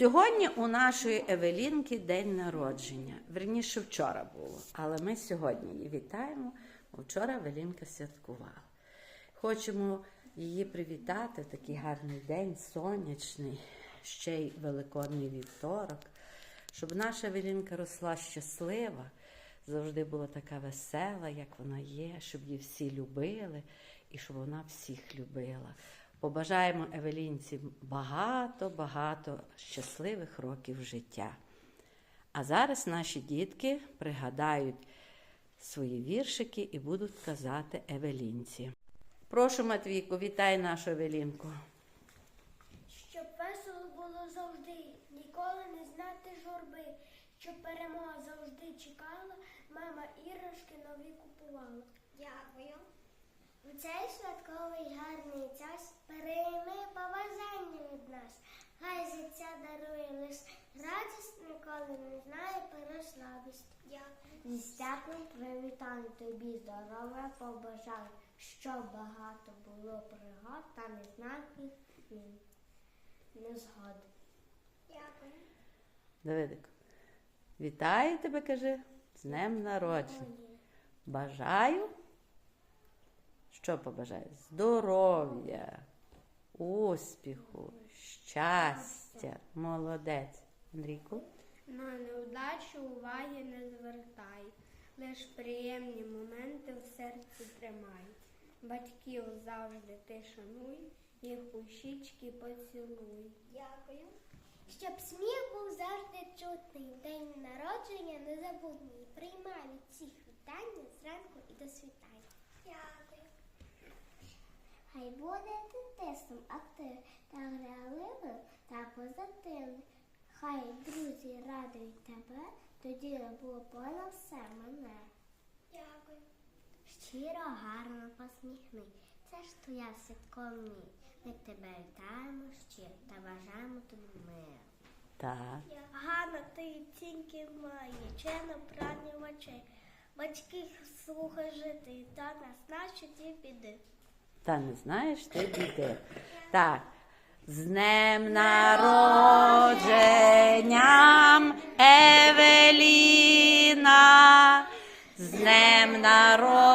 Сьогодні у нашої Евелінки день народження. Верніше вчора було, але ми сьогодні її вітаємо. бо Вчора Евелінка святкувала. Хочемо її привітати такий гарний день, сонячний, ще й великодний вівторок, щоб наша Евелінка росла щаслива, завжди була така весела, як вона є, щоб її всі любили і щоб вона всіх любила. Побажаємо Евелінці багато-багато щасливих років життя. А зараз наші дітки пригадають свої віршики і будуть казати Евелінці. Прошу, Матвійку, вітай нашу Евелінку. Щоб весело було завжди, ніколи не знати журби, щоб перемога завжди чекала, мама іграшки нові купувала. Дякую. У цей святковий гарний час перейми побажання від нас. Хай життя дарує лиш радість ніколи не знає переслабість. Дякую. Зі святом привітань тобі здоров'я побажаю, щоб багато було пригод та незнаків не згоди. Дякую. Давидик, вітаю тебе, каже, з днем народження. Бажаю. Що побажаю? Здоров'я, успіху, щастя, молодець. Андрійку. На неудачу уваги не звертай, лиш приємні моменти в серці тримай. Батьків завжди ти шануй, їх у щічки поцілуй. Дякую. Щоб сміх був завжди чутний, день народження незабутній. Приймай від всіх вітання зранку і до світання. Дякую. Хай буде ти тестом актив та грайливим та позитивним. Хай друзі радують тебе, тоді було понад все мене. Дякую. Щиро, гарно посміхни. Це ж твоя святкові. Ми тебе вітаємо щиро та бажаємо тобі миру. Так. Ганна, ти тіньки має, чено прані очей. Батьки слухай жити, та нас значить і піди. Та не знаєш ти діти. Так. З днем народженням Евеліна, з днем народженням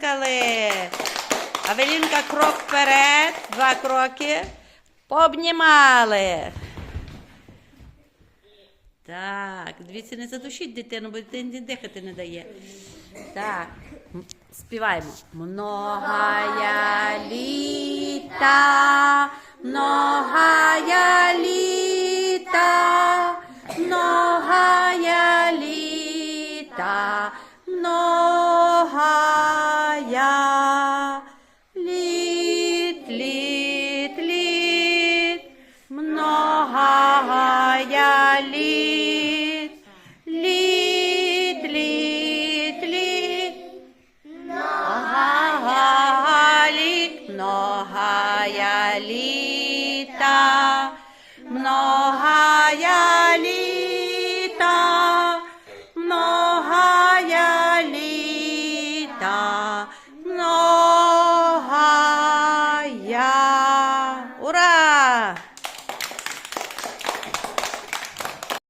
Поплескали. Авелінка крок вперед, два кроки. Пообнімали. Так, дивіться, не задушіть дитину, бо дитині дихати не дає. Так, співаємо. Многая літа, многая літа, многая